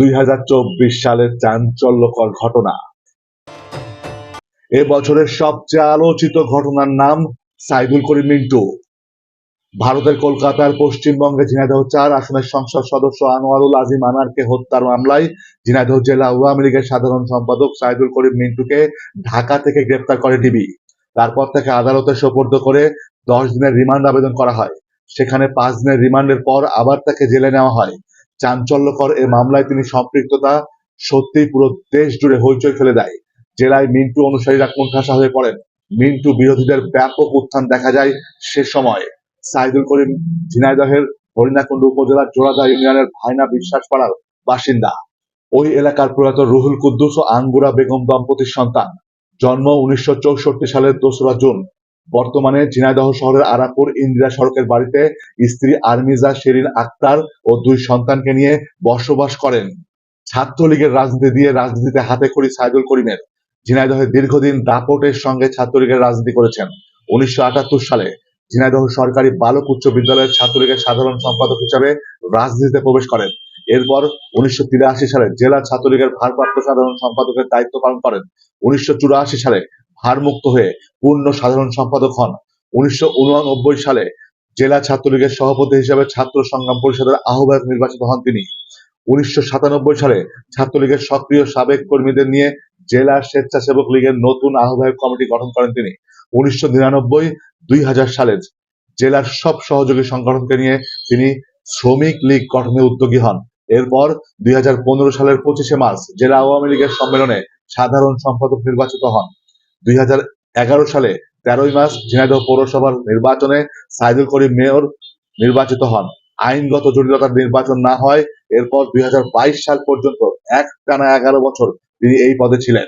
দুই হাজার চব্বিশ সালের চাঞ্চল্যকর ঘটনা। এ বছরের সবচেয়ে আলোচিত ঘটনার নাম সাইদুল করিম মিন্টু। ভারতের কলকাতার পশ্চিমবঙ্গে ঝিনাইদহ চার আসনের সংসদ সদস্য আনোয়ারুল আজিম আনারকে হত্যার মামলায় ঝিনাইদহ জেলা আওয়ামী লীগের সাধারণ সম্পাদক সাইদুল করিম মিন্টুকে ঢাকা থেকে গ্রেপ্তার করে ডিবি। তারপর তাকে আদালতে সোপর্দ করে দশ দিনের রিমান্ড আবেদন করা হয়। সেখানে পাঁচ দিনের রিমান্ডের পর আবার তাকে জেলে নেওয়া হয়। চাঞ্চল্যকর এ মামলায় তিনি সম্পৃক্ততা সত্যিই পুরো দেশ জুড়ে হইচই ফেলে দেয়। জেলায় মিন্টু অনুসারীরা কোণঠাসা হয়ে পড়েন। মিন্টু বিরোধীদের ব্যাপক উত্থান দেখা যায় সে সময়। সাইদুল করিম ঝিনাইদহের হরিণাকুণ্ড উপজেলার জোড়াদা ইউনিয়নের ভাইনা বিশ্বাস পাড়ার বাসিন্দা। ওই এলাকার প্রয়াত রুহুল কুদ্দুস ও আঙ্গুরা বেগম দম্পতির সন্তান। জন্ম উনিশশো চৌষট্টি সালের দোসরা জুন। বর্তমানে ঝিনাইদহ শহরের আরাপুর ইন্দিরা সড়কের বাড়িতে স্ত্রী আরমিজা শেরিন আক্তার ও দুই সন্তানকে নিয়ে বসবাস করেন। ছাত্রলীগের রাজনীতি দিয়ে রাজনীতিতে হাতে খড়ি সাইদুল করিমের। ঝিনাইদহে দীর্ঘদিন দাপটের সঙ্গে ছাত্রলীগের রাজনীতি করেছেন। উনিশশো আটাত্তর সালে ঝিনাইদহ সরকারি বালক উচ্চ বিদ্যালয়ের ছাত্রলীগের সাধারণ সম্পাদক হিসাবে রাজনীতিতে প্রবেশ করেন। এরপর উনিশশো তিরাশি সালে জেলা ছাত্রলীগের ভারপ্রাপ্ত সাধারণ সম্পাদকের দায়িত্ব পালন করেন। উনিশশো চুরাশি সালে ভারমুক্ত হয়ে পূর্ণ সাধারণ সম্পাদক হন। উনিশশো উননব্বই সালে জেলা ছাত্রলীগের সভাপতি হিসেবে ছাত্র সংগ্রাম পরিষদের আহ্বায়ক নির্বাচিত হন তিনি। উনিশশো সাতানব্বই সালে ছাত্রলীগের সক্রিয় সাবেক কর্মীদের নিয়ে জেলা স্বেচ্ছাসেবক লীগের নতুন আহ্বায়ক কমিটি গঠন করেন তিনি। উনিশশো নিরানব্বই দুই সালে জেলার সব সহযোগী সংগঠনকে নিয়ে তিনি শ্রমিক লীগ গঠনে উদ্যোগী হন। এরপর দুই হাজার পনেরো সালের পঁচিশে মার্চ জেলা আওয়ামী লীগের সম্মেলনে সাধারণ সম্পাদক নির্বাচিত হন। দুই হাজার এগারো সালে তেরোই মার্চ ঝিনাইদহ পৌরসভার নির্বাচনে সাইদুল করিম মেয়র নির্বাচিত হন। আইনগত জটিলতার নির্বাচন না হয়, এরপর দুই হাজার বাইশ সাল পর্যন্ত এক টানা এগারো বছর তিনি এই পদে ছিলেন।